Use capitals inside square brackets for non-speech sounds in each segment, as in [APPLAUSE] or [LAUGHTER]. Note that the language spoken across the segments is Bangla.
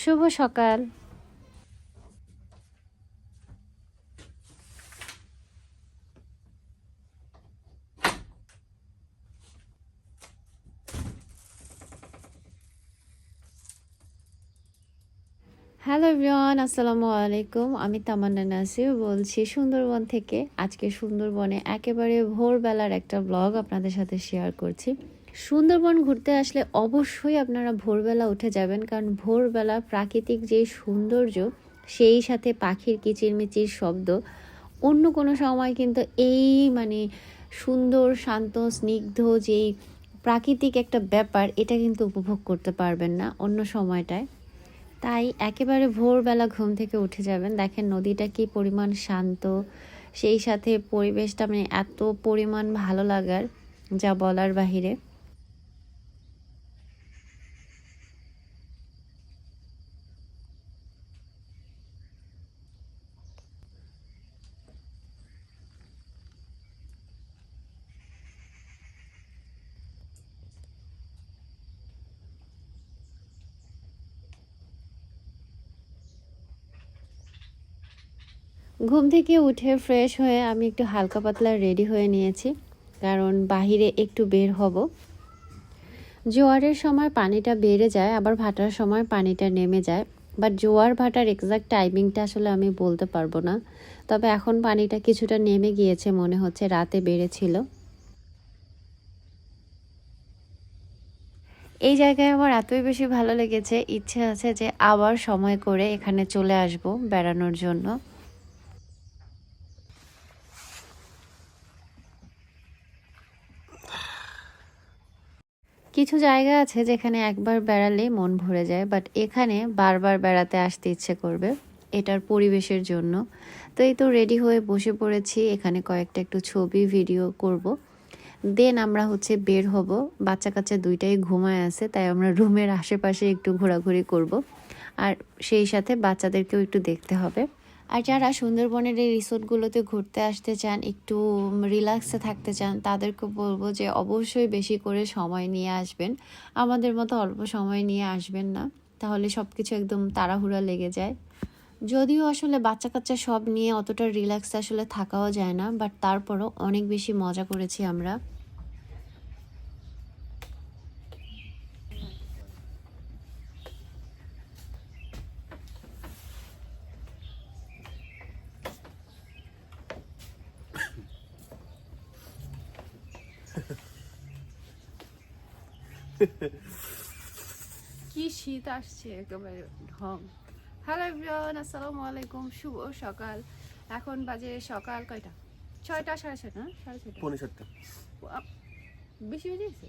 শুভ সকাল। হ্যালো এভরিওয়ান, আসসালামু আলাইকুম। আমি তামান্না নাসির বলছি সুন্দরবন থেকে। আজকে সুন্দরবনে একেবারে ভোরবেলার একটা ব্লগ আপনাদের সাথে শেয়ার করছি। সুন্দরবন ঘুরতে আসলে অবশ্যই আপনারা ভোরবেলা উঠে যাবেন, কারণ ভোরবেলা প্রাকৃতিক যে সৌন্দর্য, সেই সাথে পাখির কিচিরমিচির শব্দ, অন্য কোনো সময় কিন্তু এই মানে সুন্দর, শান্ত, স্নিগ্ধ যেই প্রাকৃতিক একটা ব্যাপার, এটা কিন্তু উপভোগ করতে পারবেন না অন্য সময়টায়। তাই একেবারে ভোরবেলা ঘুম থেকে উঠে যাবেন। দেখেন নদীটা কি পরিমাণ শান্ত, সেই সাথে পরিবেশটা মানে এত পরিমাণ ভালো লাগার, যা বলার বাহিরে। ঘুম থেকে উঠে ফ্রেশ হয়ে আমি একটু হালকা পাতলা রেডি হয়ে নিয়েছি, কারণ বাহিরে একটু বের হব। জোয়ারের সময় পানিটা বেড়ে যায়, আবার ভাটার সময় পানিটা নেমে যায়। বাট জোয়ার ভাটার এক্সাক্ট টাইমিংটা আসলে আমি বলতে পারব না। তবে এখন পানিটা কিছুটা নেমে গিয়েছে মনে হচ্ছে, রাতে বেড়েছিল। এই জায়গায় আমার এতই বেশি ভালো লেগেছে, ইচ্ছে আছে যে আবার সময় করে এখানে চলে আসব বেড়ানোর জন্য। কিছু জায়গা আছে যেখানে একবার বেড়ালে মন ভরে যায় বাট এখানে বারবার বেড়াতে আসতে ইচ্ছে করবে এটার পরিবেশের জন্য। তো এই তো রেডি হয়ে বসে পড়েছি, এখানে কয়েকটা একটু ছবি ভিডিও করব। দেন আমরা হচ্ছে বের হব বাচ্চা কাচ্চা দুইটাই ঘুমায় আছে, তাই আমরা রুমের আশেপাশে একটু ঘোরাঘুরি করব। আর সেই সাথে বাচ্চাদেরকেও একটু দেখতে হবে। আর যারা সুন্দরবনের এই রিসোর্টগুলোতে ঘুরতে আসতে চান, একটু রিল্যাক্সে থাকতে চান, তাদেরকে বলব যে অবশ্যই বেশি করে সময় নিয়ে আসবেন। আমাদের মতো অল্প সময় নিয়ে আসবেন না, তাহলে সব কিছু একদম তাড়াহুড়া লেগে যায়। যদিও আসলে বাচ্চা কাচ্চা সব নিয়ে অতটা রিল্যাক্স আসলে থাকাও যায় না বাট তারপরও অনেক বেশি মজা করেছি আমরা। কি শীত আসছে একেবারে ঢং। হ্যালো এভরিওয়ান আসসালামু আলাইকুম শুভ সকাল। এখন বাজে সকাল কয়টা? ছয়টা সাড়ে ছয়টা সাড়ে ছয়টা। পৌনে সাতটা। বেশি বেজে গেছে?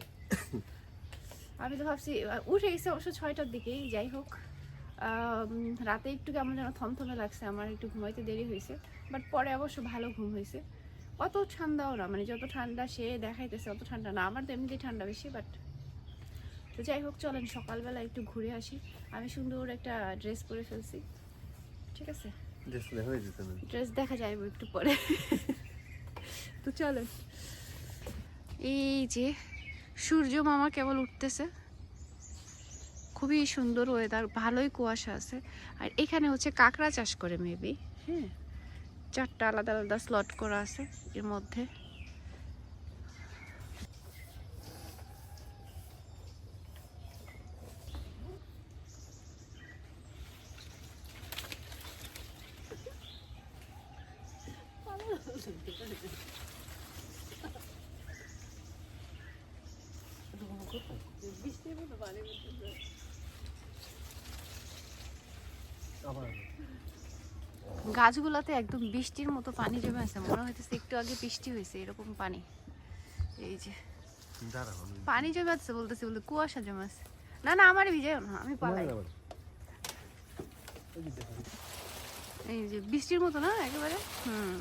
আমি তো ভাবছি উঠে গেছে অবশ্য ছয়টার দিকেই যাই হোক। রাতে একটু কেমন যেন থমথমে লাগছে আমার একটু ঘুমাইতে দেরি হয়েছে বাট পরে অবশ্য ভালো ঘুম হয়েছে। অত ঠান্ডাও না মানে যত ঠান্ডা সে দেখাইতেছে অত ঠান্ডা না। আমার তো এমনিতেই ঠান্ডা বেশি বাট তো যাই হোক চলেন সকালবেলা একটু ঘুরে আসি। আমি সুন্দর একটা ড্রেস পরে ফেলছি। ঠিক আছে? ড্রেসটা হয়ে যেত না। ড্রেস দেখা যাইব একটু পরে। তো চলেন এই যে সূর্য মামা কেবল উঠতেছে। খুবই সুন্দর ওয়েদার ভালোই কুয়াশা আছে। আর এখানে হচ্ছে কাঁকড়া চাষ করে মেবি হ্যাঁ। চারটা আলাদা আলাদা স্লট করা আছে এর মধ্যে। গাছগুলোতে একদম বৃষ্টির মতো পানি জমে আছে। মনে হইতেছে একটু আগে বৃষ্টি হয়েছে এরকম পানি। এই যে পানি জমে আছে বলতেছি বলতে কুয়াশা জমে আছে। না না আমার ভিজে না আমি পালাই। এই যে বৃষ্টির মতো না, একেবারে? হুম।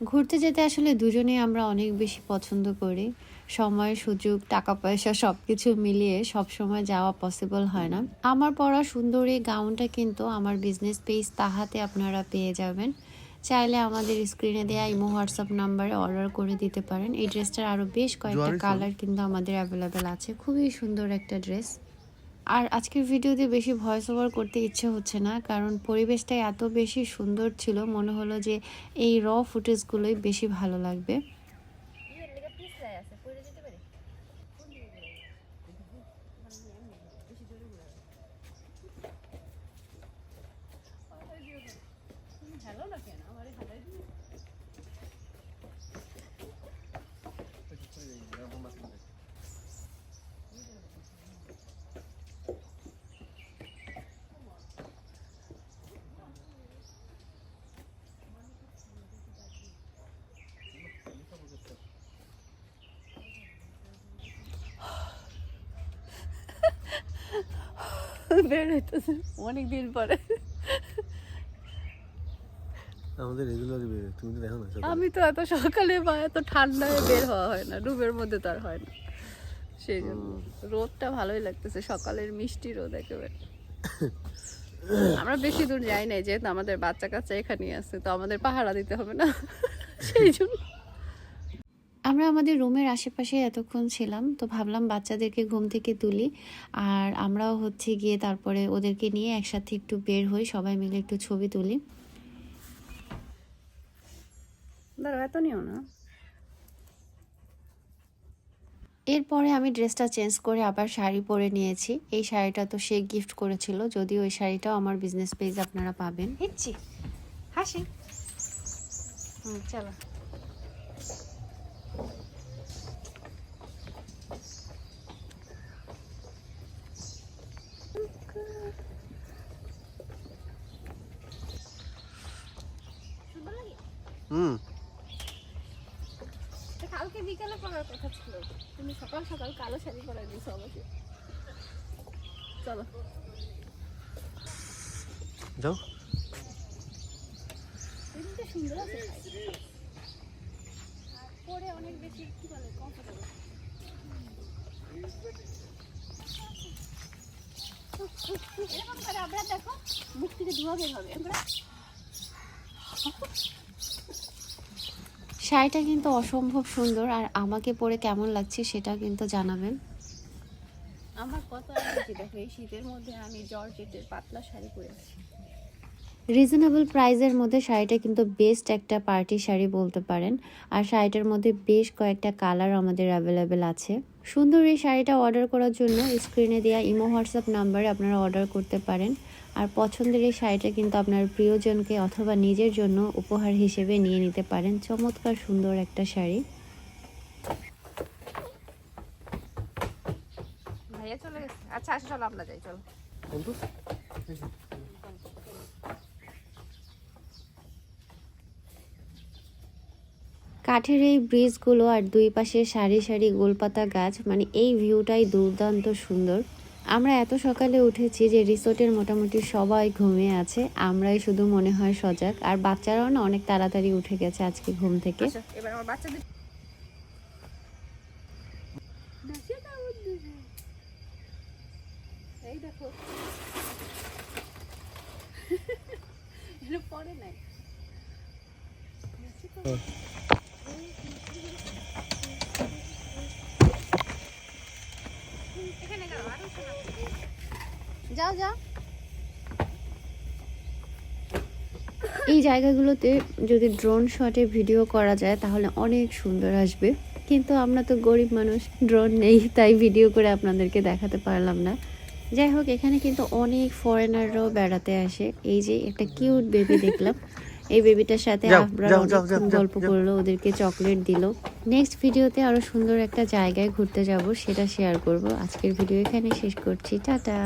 ঘুরতে যেতে আসলে দুজনেই আমরা অনেক বেশি পছন্দ করি। সময় সুযোগ টাকা পয়সা সব কিছু মিলিয়ে সব সময় যাওয়া পসিবল হয় না। আমার পরা সুন্দর এই গাউনটা কিন্তু আমার বিজনেস পেজ তাহাতে আপনারা পেয়ে যাবেন। চাইলে আমাদের স্ক্রিনে দেওয়া ইমো হোয়াটসঅ্যাপ নাম্বারে অর্ডার করে দিতে পারেন। এই ড্রেসটার আরও বেশ কয়েকটা কালার কিন্তু আমাদের অ্যাভেলেবেল আছে। খুবই সুন্দর একটা ড্রেস আর আজকের ভিডিওতে বেশি ভয়েস ওভার করতে ইচ্ছে হচ্ছে না, কারণ পরিবেশটা এত বেশি সুন্দর ছিল, মনে হলো যে এই র ফুটেজগুলোই বেশি ভালো লাগবে ইয়ের লেগে পিছলাই আছে পড়ে যেতে পারে হ্যালো না কেন আমার হাতাই দিবি বের হইতেছে অনেক দিন পরে। আমাদের রেগুলারই বেরোয় তুমি তো দেখো না আমি তো এত সকালে বা এত ঠান্ডায় বের হওয়া হয় না রুমের মধ্যে তো আর হয় না। সেই জন্য রোদটা ভালোই লাগতেছে সকালের মিষ্টি রোদ একেবারে। আমরা বেশি দূর যাই নাই যেহেতু আমাদের বাচ্চা কাচ্চা এখানেই আছে তো আমাদের পাহারা দিতে হবে না। [LAUGHS] সেই জন্য। আমরা আমাদের রুমের আশেপাশে এতক্ষণ ছিলাম তো ভাবলাম বাচ্চাদেরকে ঘুম থেকে তুলি। আর আমরাও হচ্ছে গিয়ে তারপরে ওদেরকে নিয়ে একসাথে একটু বের হই সবাই মিলে একটু ছবি তুলি। এত নিও না। এরপরে আমি ড্রেসটা চেঞ্জ করে আবার শাড়ি পরে নিয়েছি। এই শাড়িটা তো সে গিফট করেছিল যদিও এই শাড়িটাও আমার বিজনেস পেজ আপনারা পাবেন। হিচ্ছি হাসি। হুম চলো। হুম। কালকে বিকালে পরার কথা ছিল। তুমি সকাল সকাল কালো শাড়ি পরাই দিয়েছ আমাকে। চলো। যাও। এদিকে সুন্দর আছে পরে অনেক বেশি কি বলে কমফোর্টেবল এরকম করে আমরা দেখো মুখ থেকে ধোয়া বের হবে। আমরা শাড়িটা কিন্তু অসম্ভব সুন্দর আর আমাকে পরে কেমন লাগছে সেটা কিন্তু জানাবেন। আমার কত এনার্জি দেখো? এই শীতের মধ্যে আমি জর্জেটের পাতলা শাড়ি পরে আছি। রিজনেবল প্রাইসের মধ্যে শাড়িটা কিন্তু বেস্ট একটা পার্টি শাড়ি বলতে পারেন আর শাড়িটার মধ্যে বেশ কয়েকটা কালার আমাদের অ্যাভেলেবেল আছে। সুন্দর এই শাড়িটা অর্ডার করার জন্য স্ক্রিনে দেওয়া ইমো হোয়াটসঅ্যাপ নাম্বারে আপনারা অর্ডার করতে পারেন। আর পছন্দের এই শাড়িটা কিন্তু আপনার প্রিয়জনকে অথবা নিজের জন্য উপহার হিসেবে নিয়ে নিতে পারেন। চমৎকার সুন্দর একটা শাড়ি। ভাইয়া চলে গেছে। আচ্ছা চলো আমরা যাই চলো। কাঠের এই ব্রিজগুলো আর দুই পাশে সারি সারি গোলপাতা গাছ মানে এই ভিউটাই দুর্দান্ত সুন্দর। আমরা এত সকালে উঠেছি যে রিসোর্টের মোটামুটি সবাই ঘুমিয়ে আছে। আমরাই শুধু মনে হয় সজাগ। আর বাচ্চারাও না অনেক তাড়াতাড়ি উঠে গেছে আজকে ঘুম থেকে। এবার আমার বাচ্চাদের উদ্দেশ্যে। এই দেখো। পরে নাই এখানে গেল আরও যাও যাও। এই জায়গাগুলোতে যদি ড্রোন শটে ভিডিও করা যায়, তাহলে অনেক সুন্দর আসবে। কিন্তু আমরা তো গরিব মানুষ ড্রোন নেই, তাই ভিডিও করে আপনাদেরকে দেখাতে পারলাম না। যাই হোক, এখানে কিন্তু অনেক ফরেনাররাও বেড়াতে আসে। এই যে একটা কিউট বেবি দেখলাম। এই বেবিটার সাথে গল্প করল ওদেরকে চকলেট দিল। নেক্সট ভিডিওতে আরও সুন্দর একটা জায়গায় ঘুরতে যাব সেটা শেয়ার করব। আজকের ভিডিও এখানে শেষ করছি। টাটা।